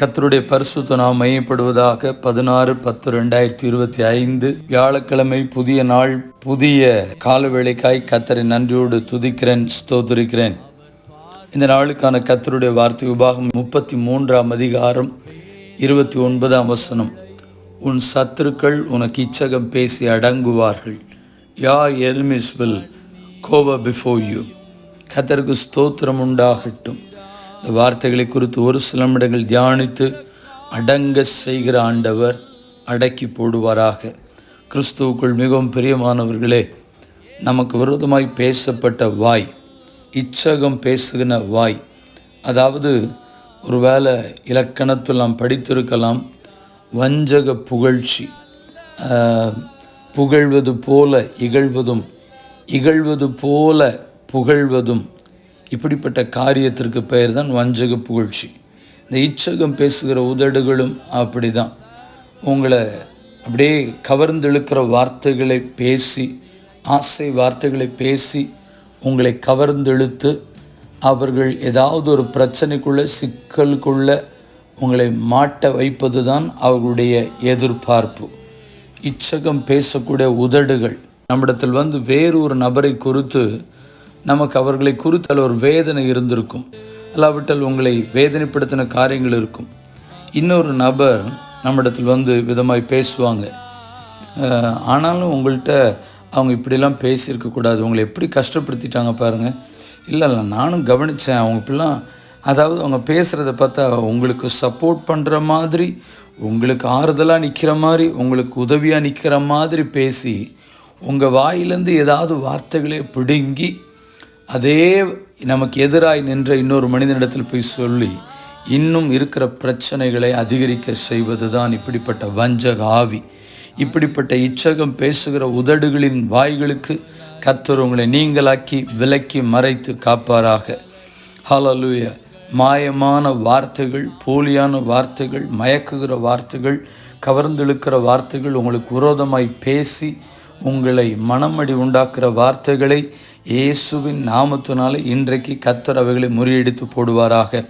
கத்தருடைய பரிசுத்த நாம் மையப்படுவதாக பதினாறு பத்து ரெண்டாயிரத்தி இருபத்தி ஐந்து வியாழக்கிழமை புதிய நாள் புதிய காலவேளைக்காய் கத்தரை நன்றியோடு துதிக்கிறேன் ஸ்தோத்திருக்கிறேன். இந்த நாளுக்கான கத்தருடைய வார்த்தை விபாகம் முப்பத்தி மூன்றாம் அதிகாரம் இருபத்தி ஒன்பதாம் வசனம். உன் சத்துருக்கள் உனக்கு இச்சகம் பேசி அடங்குவார்கள். யா எல்மிஸ் வில் கோவ பிஃபோர் யூ. கத்தருக்கு ஸ்தோத்திரம் உண்டாகட்டும். இந்த வார்த்தைகளை குறித்து ஒரு சில நிமிடங்கள் தியானித்து அடங்க செய்கிற ஆண்டவர் அடக்கி போடுவாராக. கிறிஸ்துவுக்குள் மிகவும் பிரியமானவர்களே நமக்கு விரோதமாய் பேசப்பட்ட வாய் இச்சகம் பேசுகிற வாய் அதாவது ஒருவேளை இலக்கணத்தில் நாம் படித்திருக்கலாம் வஞ்சக புகழ்ச்சி புகழ்வது போல இகழ்வதும் இகழ்வது போல புகழ்வதும் இப்படிப்பட்ட காரியத்திற்கு பெயர் தான் வஞ்சக புகழ்ச்சி. இந்த இச்சகம் பேசுகிற உதடுகளும் அப்படி தான் உங்களை அப்படியே கவர்ந்தெழுக்கிற வார்த்தைகளை பேசி ஆசை வார்த்தைகளை பேசி உங்களை கவர்ந்தெழுத்து அவர்கள் ஏதாவது ஒரு பிரச்சனைக்குள்ள சிக்கலுக்குள்ளே உங்களை மாட்ட வைப்பது தான் அவர்களுடைய எதிர்பார்ப்பு. இச்சகம் பேசக்கூடிய உதடுகள். நம்மிடத்தில் வந்து வேறு ஒரு நபரை குறித்து நமக்கு அவர்களை குறித்தால் ஒரு வேதனை இருந்திருக்கும். அல்லாவிட்டால் உங்களை வேதனைப்படுத்தின காரியங்கள் இருக்கும். இன்னொரு நபர் நம்மிடத்தில் வந்து விதமாய் பேசுவாங்க. ஆனாலும் உங்கள்கிட்ட அவங்க இப்படிலாம் பேசியிருக்கக்கூடாது உங்களை எப்படி கஷ்டப்படுத்திட்டாங்க பாருங்கள் இல்லை இல்லை நானும் கவனித்தேன் அவங்க இப்படிலாம் அதாவது அவங்க பேசுகிறத பார்த்தா உங்களுக்கு சப்போர்ட் பண்ணுற மாதிரி உங்களுக்கு ஆறுதலாக நிற்கிற மாதிரி உங்களுக்கு உதவியாக நிற்கிற மாதிரி பேசி உங்கள் வாயிலேருந்து ஏதாவது வார்த்தைகளை பிடுங்கி அதே நமக்கு எதிராய் நின்ற இன்னொரு மனிதனிடத்தில் போய் சொல்லி இன்னும் இருக்கிற பிரச்சனைகளை அதிகரிக்க செய்வது தான் இப்படிப்பட்ட வஞ்சக ஆவி. இப்படிப்பட்ட இச்சகம் பேசுகிற உதடுகளின் வாய்களுக்கு கத்தர் உங்களை நீங்களாக்கி விலக்கி மறைத்து காப்பாராக. ஹalleluya மாயமான வார்த்தைகள் போலியான வார்த்தைகள் மயக்குகிற வார்த்தைகள் கவர்ந்தெழுக்கிற வார்த்தைகள் உங்களுக்கு விரோதமாய் பேசி உங்களை மனமடி உண்டாக்குற வார்த்தைகளை இயேசுவின் நாமத்தினால இன்றைக்கு கத்தர் அவைகளை முறியடித்து போடுவாராக.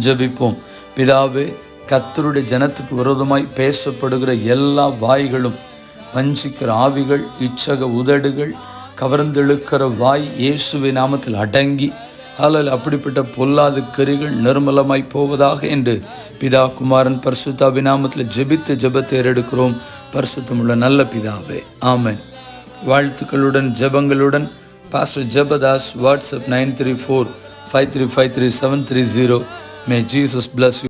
ஜெபிப்போம். பிதாவே கத்தருடைய ஜனத்துக்கு விரோதமாய் பேசப்படுகிற எல்லா வாய்களும் வஞ்சிக்கிற ஆவிகள் இச்சக உதடுகள் கவர்ந்தெழுக்கிற வாய் இயேசுவை நாமத்தில் அடங்கி அல்லது அப்படிப்பட்ட பொல்லாத கரிகள் நிர்மலமாய் போவதாக என்று பிதா குமாரன் பரிசுத்தாவி நாமத்தில் ஜெபித்து ஜெபத்தை ஏறெடுக்கிறோம். பரிசுத்தமுள்ள நல்ல பிதாவே ஆமென். வாழ்த்துக்களுடன் ஜபங்களுடன் pastor Jebadas WhatsApp nine three four five three five three seven three zero. May Jesus bless